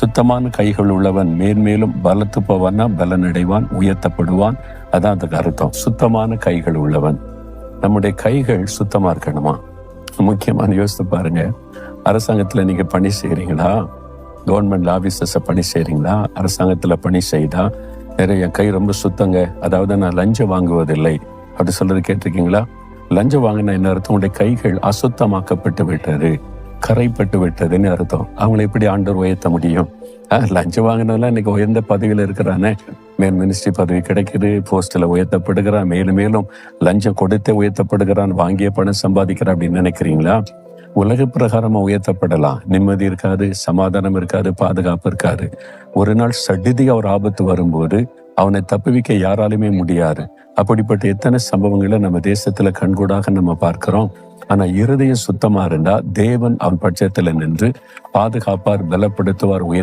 சுத்தமான கைகள் உள்ளவன் மேன்மேலும் பலத்து போவான்னா பலனடைவான் உயர்த்தப்படுவான். அதான் அதுக்கு அர்த்தம். சுத்தமான கைகள் உள்ளவன். நம்முடைய கைகள் சுத்தமா இருக்கணுமா? முக்கியமான யோசித்து பாருங்க. அரசாங்கத்துல நீங்க பணி செய்கிறீங்களா கவர்மெண்ட் ஆபீசர்ஸ பணி செய்கிறீங்களா அரசாங்கத்துல பணி செய்தா நிறைய என் கை ரொம்ப சுத்தங்க. அதாவது நான் லஞ்சம் வாங்குவதில்லை. அப்படி சொல்றது கேட்டிருக்கீங்களா? லஞ்சம் வாங்கின என்ன அர்த்தம்? உங்களுடைய கைகள் அசுத்தமாக்கப்பட்டு விட்டது. கரைப்பட்டு விட்டதுன்னு அர்த்தம். அவங்களை எப்படி ஆண்டவர் உயர்த்த முடியும்? லஞ்சம் வாங்கினவெல்லாம் இன்னைக்கு உயர்ந்த பதவியில் இருக்கிறானே. மேல் மினிஸ்ட்ரி பதவி கிடைக்குது போஸ்டில் உயர்த்தப்படுகிறான் மேலும் மேலும் லஞ்சம் கொடுத்தே உயர்த்தப்படுகிறான் வாங்கிய பணம் சம்பாதிக்கிறான் அப்படின்னு நினைக்கிறீங்களா? உலக பிரகாரமாக உயர்த்தப்படலாம். நிம்மதி இருக்காது சமாதானம் இருக்காது பாதுகாப்பு இருக்காது. ஒரு நாள் சடிதி ஒரு ஆபத்து வரும்போது அவனை தப்புவிக்க யாராலுமே முடியாது. அப்படிப்பட்ட எத்தனை சம்பவங்களை நம்ம தேசத்துல கண்கூடாக நம்ம பார்க்கிறோம். ஆனா இருதயம் சுத்தமா இருந்தா தேவன் அவன் பட்சத்துல நின்று பாதுகாப்பார் பலப்படுத்துவார் உயர்